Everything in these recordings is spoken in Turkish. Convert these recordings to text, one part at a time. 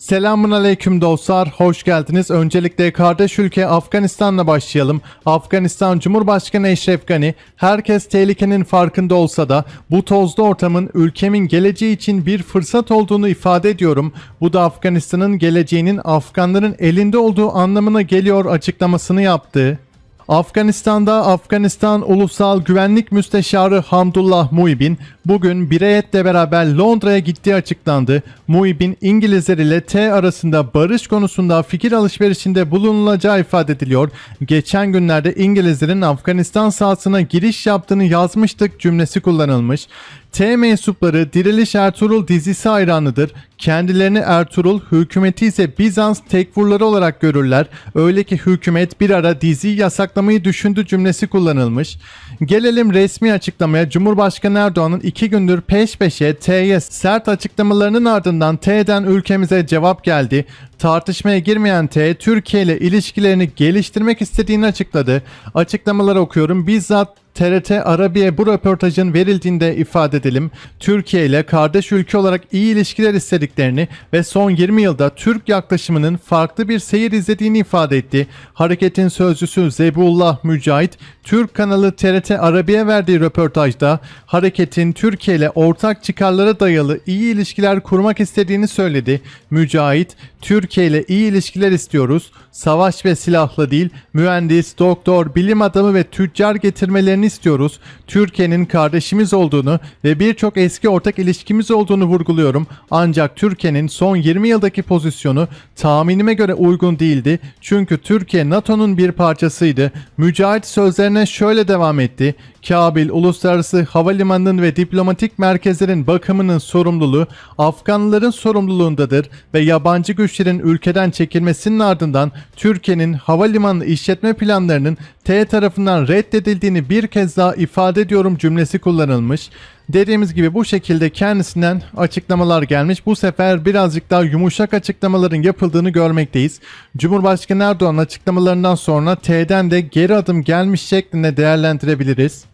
Selamun aleyküm dostlar, hoş geldiniz. Öncelikle kardeş ülke Afganistan'la başlayalım. Afganistan Cumhurbaşkanı Eşref Gani, herkes tehlikenin farkında olsa da bu tozlu ortamın ülkemin geleceği için bir fırsat olduğunu ifade ediyorum. Bu da Afganistan'ın geleceğinin Afganların elinde olduğu anlamına geliyor açıklamasını yaptı. Afganistan'da Afganistan Ulusal Güvenlik Müsteşarı Hamdullah Muhibin bugün bir heyetle beraber Londra'ya gittiği açıklandı. Muhibin İngilizler ile T arasında barış konusunda fikir alışverişinde bulunulacağı ifade ediliyor. Geçen günlerde İngilizlerin Afganistan sahasına giriş yaptığını yazmıştık cümlesi kullanılmış. T mensupları Diriliş Ertuğrul dizisi hayranıdır. Kendilerini Ertuğrul, hükümeti ise Bizans tekfurları olarak görürler. Öyle ki hükümet bir ara diziyi yasaklamayı düşündü cümlesi kullanılmış. Gelelim resmi açıklamaya. Cumhurbaşkanı Erdoğan'ın iki gündür peş peşe T'ye sert açıklamalarının ardından T'den ülkemize cevap geldi. Tartışmaya girmeyen T, Türkiye ile ilişkilerini geliştirmek istediğini açıkladı. Açıklamaları okuyorum. Bizzat TRT Arabiye bu röportajın verildiğinde ifade edelim. Türkiye ile kardeş ülke olarak iyi ilişkiler istediklerini ve son 20 yılda Türk yaklaşımının farklı bir seyir izlediğini ifade etti. Hareketin sözcüsü Zebullah Mücahit, Türk kanalı TRT Arabiye verdiği röportajda hareketin Türkiye ile ortak çıkarlara dayalı iyi ilişkiler kurmak istediğini söyledi. Mücahit, Türkiye ile iyi ilişkiler istiyoruz. Savaş ve silahla değil, mühendis, doktor, bilim adamı ve tüccar getirmelerini istiyoruz. Türkiye'nin kardeşimiz olduğunu ve birçok eski ortak ilişkimiz olduğunu vurguluyorum. Ancak Türkiye'nin son 20 yıldaki pozisyonu tahminime göre uygun değildi. Çünkü Türkiye NATO'nun bir parçasıydı. Mücahit sözlerine şöyle devam etti. Kabil Uluslararası Havalimanı'nın ve diplomatik merkezlerin bakımının sorumluluğu Afganlıların sorumluluğundadır ve yabancı güçlerin ülkeden çekilmesinin ardından Türkiye'nin havalimanı işletme planlarının T tarafından reddedildiğini bir kez daha ifade ediyorum cümlesi kullanılmış. Dediğimiz gibi bu şekilde kendisinden açıklamalar gelmiş. Bu sefer birazcık daha yumuşak açıklamaların yapıldığını görmekteyiz. Cumhurbaşkanı Erdoğan açıklamalarından sonra T'den de geri adım gelmiş şeklinde değerlendirebiliriz.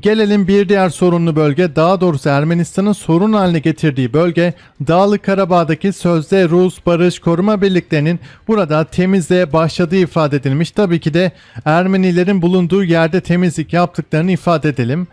Gelelim bir diğer sorunlu bölge, daha doğrusu Ermenistan'ın sorun haline getirdiği bölge, Dağlı Karabağ'daki sözde Rus Barış Koruma Birliklerinin burada temizliğe başladığı ifade edilmiş. Tabii ki de Ermenilerin bulunduğu yerde temizlik yaptıklarını ifade edelim.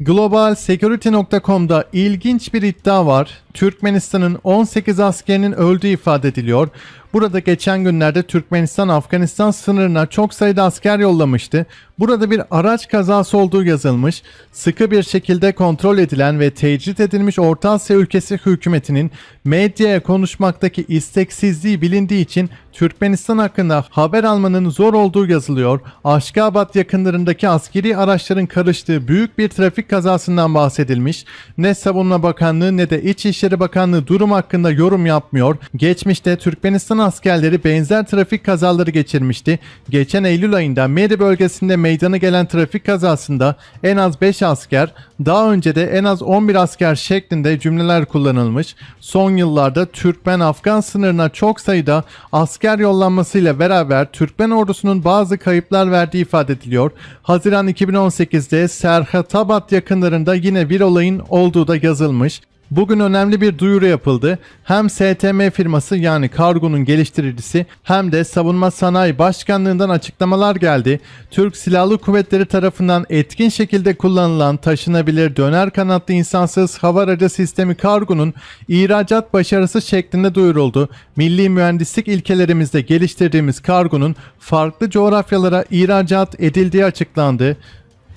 GlobalSecurity.com'da ilginç bir iddia var. Türkmenistan'ın 18 askerinin öldüğü ifade ediliyor. Burada geçen günlerde Türkmenistan Afganistan sınırına çok sayıda asker yollamıştı. Burada bir araç kazası olduğu yazılmış. Sıkı bir şekilde kontrol edilen ve tecrit edilmiş Orta Asya ülkesi hükümetinin medyaya konuşmaktaki isteksizliği bilindiği için Türkmenistan hakkında haber almanın zor olduğu yazılıyor. Aşkabat yakınlarındaki askeri araçların karıştığı büyük bir trafik kazasından bahsedilmiş. Ne Savunma Bakanlığı ne de İçişleri Bakanlığı durum hakkında yorum yapmıyor. Geçmişte Türkmenistan askerleri benzer trafik kazaları geçirmişti. Geçen Eylül ayında Meri bölgesinde meydana gelen trafik kazasında en az 5 asker, daha önce de en az 11 asker şeklinde cümleler kullanılmış. Son yıllarda Türkmen-Afgan sınırına çok sayıda asker yollanmasıyla beraber Türkmen ordusunun bazı kayıplar verdiği ifade ediliyor. Haziran 2018'de Serhatabat yakınlarında yine bir olayın olduğu da yazılmış. Bugün önemli bir duyuru yapıldı. Hem STM firması yani kargonun geliştiricisi hem de Savunma Sanayi Başkanlığından açıklamalar geldi. Türk Silahlı Kuvvetleri tarafından etkin şekilde kullanılan taşınabilir döner kanatlı insansız hava aracı sistemi kargonun ihracat başarısı şeklinde duyuruldu. Milli mühendislik ilkelerimizde geliştirdiğimiz kargonun farklı coğrafyalara ihracat edildiği açıklandı.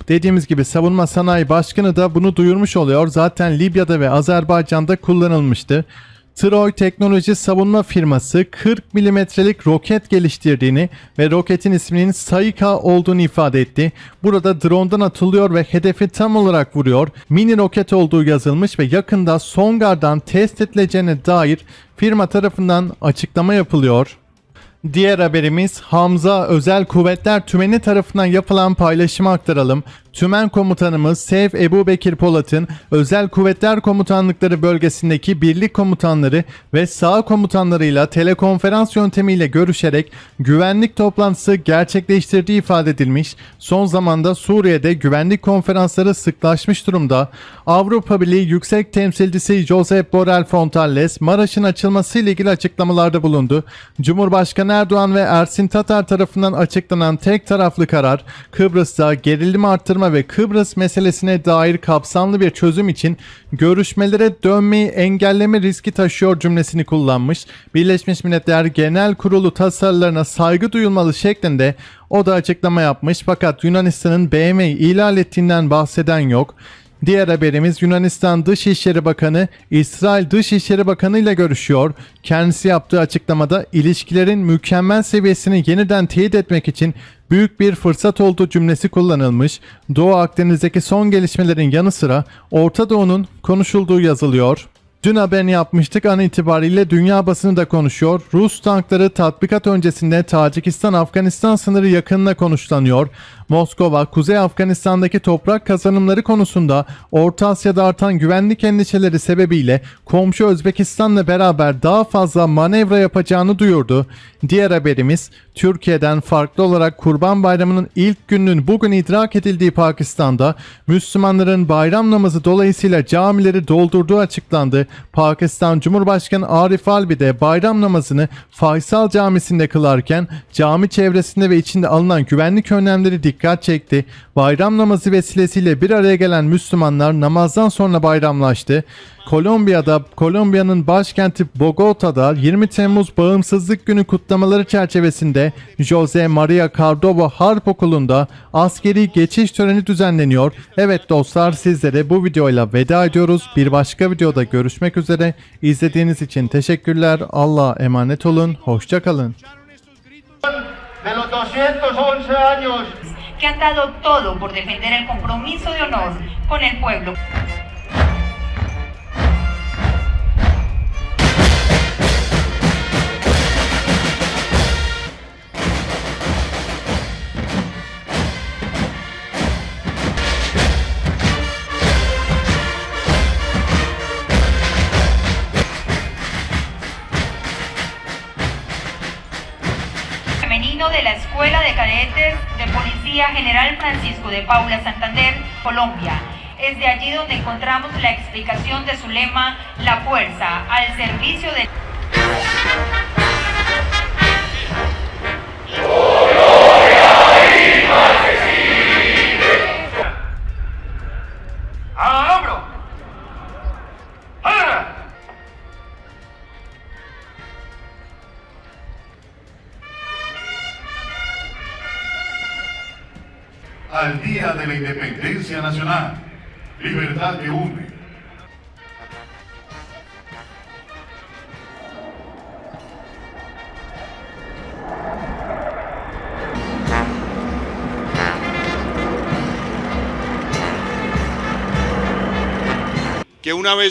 Dediğimiz gibi Savunma Sanayi Başkanı da bunu duyurmuş oluyor. Zaten Libya'da ve Azerbaycan'da kullanılmıştı. Troy Teknoloji savunma firması 40 milimetrelik roket geliştirdiğini ve roketin isminin Saika olduğunu ifade etti. Burada drone'dan atılıyor ve hedefi tam olarak vuruyor. Mini roket olduğu yazılmış ve yakında Songar'dan test edileceğine dair firma tarafından açıklama yapılıyor. Diğer haberimiz Hamza Özel Kuvvetler Tümeni tarafından yapılan paylaşımı aktaralım. Tümen Komutanımız Seyf Ebu Bekir Polat'ın Özel Kuvvetler Komutanlıkları bölgesindeki birlik komutanları ve sağ komutanlarıyla telekonferans yöntemiyle görüşerek güvenlik toplantısı gerçekleştirdiği ifade edilmiş. Son zamanda Suriye'de güvenlik konferansları sıklaşmış durumda. Avrupa Birliği Yüksek Temsilcisi Josep Borrell Fontelles Maraş'ın açılması ile ilgili açıklamalarda bulundu. Cumhurbaşkanı Erdoğan ve Ersin Tatar tarafından açıklanan tek taraflı karar Kıbrıs'ta gerilimi arttırma ve Kıbrıs meselesine dair kapsamlı bir çözüm için görüşmelere dönmeyi engelleme riski taşıyor cümlesini kullanmış. Birleşmiş Milletler Genel Kurulu tasarılarına saygı duyulmalı şeklinde o da açıklama yapmış fakat Yunanistan'ın BM'yi ihlal ettiğinden bahseden yok. Diğer haberimiz Yunanistan Dışişleri Bakanı İsrail Dışişleri Bakanı ile görüşüyor. Kendisi yaptığı açıklamada ilişkilerin mükemmel seviyesini yeniden teyit etmek için büyük bir fırsat olduğu cümlesi kullanılmış. Doğu Akdeniz'deki son gelişmelerin yanı sıra Orta Doğu'nun konuşulduğu yazılıyor. Dün haberini yapmıştık an itibariyle dünya basını da konuşuyor. Rus tankları tatbikat öncesinde Tacikistan-Afganistan sınırı yakınına konuşlanıyor. Moskova, Kuzey Afganistan'daki toprak kazanımları konusunda Orta Asya'da artan güvenlik endişeleri sebebiyle komşu Özbekistan'la beraber daha fazla manevra yapacağını duyurdu. Diğer haberimiz Türkiye'den farklı olarak Kurban Bayramı'nın ilk gününün bugün idrak edildiği Pakistan'da Müslümanların bayram namazı dolayısıyla camileri doldurduğu açıklandı. Pakistan Cumhurbaşkanı Arif Alvi de bayram namazını Faysal Camisi'nde kılarken cami çevresinde ve içinde alınan güvenlik önlemleri dikkat çekti. Bayram namazı vesilesiyle bir araya gelen Müslümanlar namazdan sonra bayramlaştı. Kolombiya'da, Kolombiya'nın başkenti Bogota'da 20 Temmuz Bağımsızlık Günü kutlamaları çerçevesinde Jose Maria Cardova Harp Okulu'nda askeri geçiş töreni düzenleniyor. Evet dostlar sizlere bu videoyla veda ediyoruz. Bir başka videoda görüşmek üzere. İzlediğiniz için teşekkürler. Allah'a emanet olun. Hoşçakalın. de los 211 años que han dado todo por defender el compromiso de honor con el pueblo. De la Escuela de Cadetes de Policía General Francisco de Paula Santander, Colombia. Es de allí donde encontramos la explicación de su lema, la fuerza al servicio de... al Día de la Independencia Nacional. Libertad que une. que una vez